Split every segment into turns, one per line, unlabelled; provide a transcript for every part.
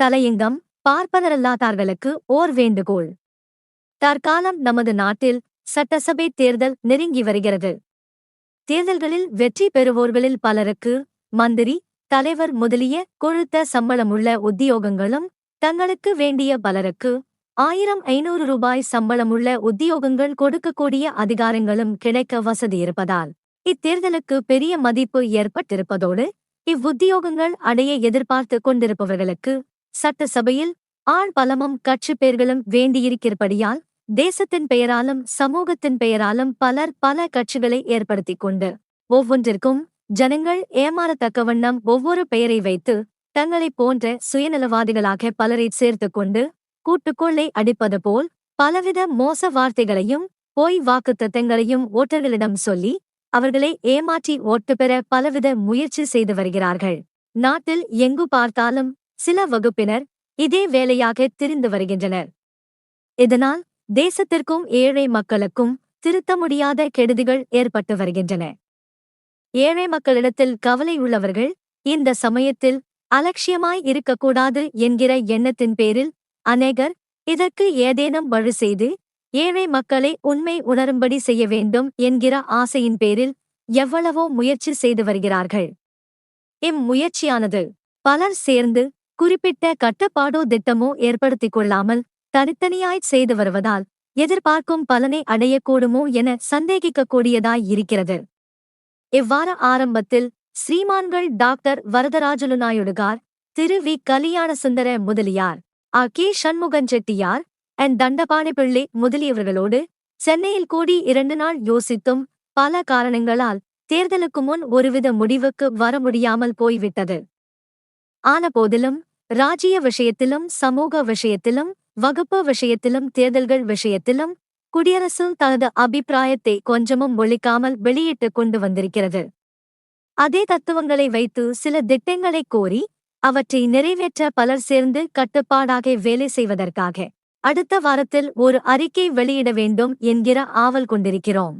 தலையங்கம் பார்ப்பனரல்லாதார்களுக்கு ஓர் வேண்டுகோள். தற்காலம் நமது நாட்டில் சட்டசபை தேர்தல் நெருங்கி வருகிறது. தேர்தல்களில் வெற்றி பெறுவோர்களில் பலருக்கு மந்திரி தலைவர் முதலிய கொழுத்த சம்பளமுள்ள உத்தியோகங்களும் தங்களுக்கு வேண்டிய பலருக்கு ஆயிரம் ஐநூறு ரூபாய் சம்பளமுள்ள உத்தியோகங்கள் கொடுக்கக்கூடிய அதிகாரங்களும் கிடைக்க வசதி இருப்பதால் இத்தேர்தலுக்கு பெரிய மதிப்பு ஏற்பட்டிருப்பதோடு இவ்வுத்தியோகங்கள் அடைய எதிர்பார்த்து கொண்டிருப்பவர்களுக்கு சட்டசபையில் ஆண் பலமும் கட்சி பெயர்களும் வேண்டியிருக்கிறபடியால் தேசத்தின் பெயராலும் சமூகத்தின் பெயராலும் பலர் பல கட்சிகளை ஏற்படுத்திக் கொண்டு ஒவ்வொன்றிற்கும் ஜனங்கள் ஏமாறத்தக்க வண்ணம் ஒவ்வொரு பெயரை வைத்து தங்களைப் போன்ற சுயநலவாதிகளாக பலரை சேர்த்துக் கொண்டு கூட்டுக்கொள்ளை அடிப்பது போல் பலவித மோச வார்த்தைகளையும் பொய் வாக்குத்தத்தங்களையும் ஓட்டர்களிடம் சொல்லி அவர்களை ஏமாற்றி ஓட்டு பெற பலவித முயற்சி செய்து வருகிறார்கள். நாட்டில் எங்கு பார்த்தாலும் சில வகுப்பினர் இதே வேலையாக திரிந்து வருகின்றனர். இதனால் தேசத்திற்கும் ஏழை மக்களுக்கும் திருத்த முடியாத கெடுதிகள் ஏற்பட்டு வருகின்றன. ஏழை மக்களிடத்தில் கவலை உள்ளவர்கள் இந்த சமயத்தில் அலட்சியமாய் இருக்கக்கூடாது என்கிற எண்ணத்தின் பேரில் அநேகர் இதற்கு ஏதேனும் வழி செய்து ஏழை மக்களை உண்மை உணரும்படி செய்ய வேண்டும் என்கிற ஆசையின் பேரில் எவ்வளவோ முயற்சி செய்து வருகிறார்கள். இம்முயற்சியானது பலர் சேர்ந்து குறிப்பிட்ட கட்டுப்பாடோ திட்டமோ ஏற்படுத்திக் கொள்ளாமல் தனித்தனியாய் செய்து வருவதால் எதிர்பார்க்கும் பலனை அடையக்கூடுமோ என சந்தேகிக்கக்கூடியதாய் இருக்கிறது. இவ்வார ஆரம்பத்தில் ஸ்ரீமான்கள் டாக்டர் வரதராஜலு நாயுடுகார் திரு வி. கலியாண சுந்தர முதலியார் ஆ. கே. சண்முகன் செட்டியார் அண்ட் தண்டபாணி பிள்ளை முதலியவர்களோடு சென்னையில் கூடி இரண்டு நாள் யோசித்தும் பல காரணங்களால் தேர்தலுக்கு முன் ஒருவித முடிவுக்கு வர முடியாமல் போய்விட்டது. ஆனபோதிலும் ராஜ்ய விஷயத்திலும் சமூக விஷயத்திலும் வகுப்பு விஷயத்திலும் தேர்தல்கள் விஷயத்திலும் குடியரசு தனது அபிப்பிராயத்தை கொஞ்சமும் ஒழிக்காமல் வெளியிட்டு கொண்டு வந்திருக்கிறது. அதே தத்துவங்களை வைத்து சில திட்டங்களை கோரி அவற்றை நிறைவேற்ற பலர் சேர்ந்து கட்டுப்பாடாக வேலை செய்வதற்காக அடுத்த வாரத்தில் ஒரு அறிக்கை வெளியிட வேண்டும் என்கிற ஆவல் கொண்டிருக்கிறோம்.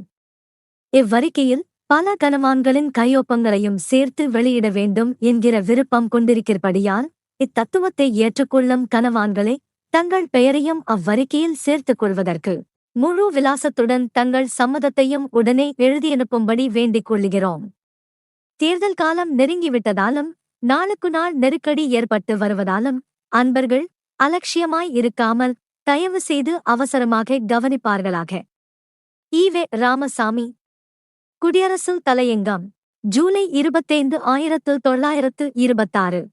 இவ்வறிக்கையில் பல கனவான்களின் கையொப்பங்களையும் சேர்த்து வெளியிட வேண்டும் என்கிற விருப்பம் கொண்டிருக்கிறபடியால் இத்தத்துவத்தை ஏற்றுக்கொள்ளும் கனவான்களை தங்கள் பெயரையும் அவ்வறிக்கையில் சேர்த்துக் கொள்வதற்கு முழு விலாசத்துடன் தங்கள் சம்மதத்தையும் உடனே எழுதியனுப்பும்படி வேண்டிக் கொள்கிறோம் தேர்தல் காலம் நெருங்கிவிட்டதாலும் நாளுக்கு நாள் நெருக்கடி ஏற்பட்டு வருவதாலும் அன்பர்கள் அலட்சியமாய் இருக்காமல் தயவு செய்து அவசரமாக கவனிப்பார்களாக. ஈவே ராமசாமி குடியரசு தலையங்கம் ஜூலை இருபத்தைந்து ஆயிரத்து தொள்ளாயிரத்து இருபத்தாறு.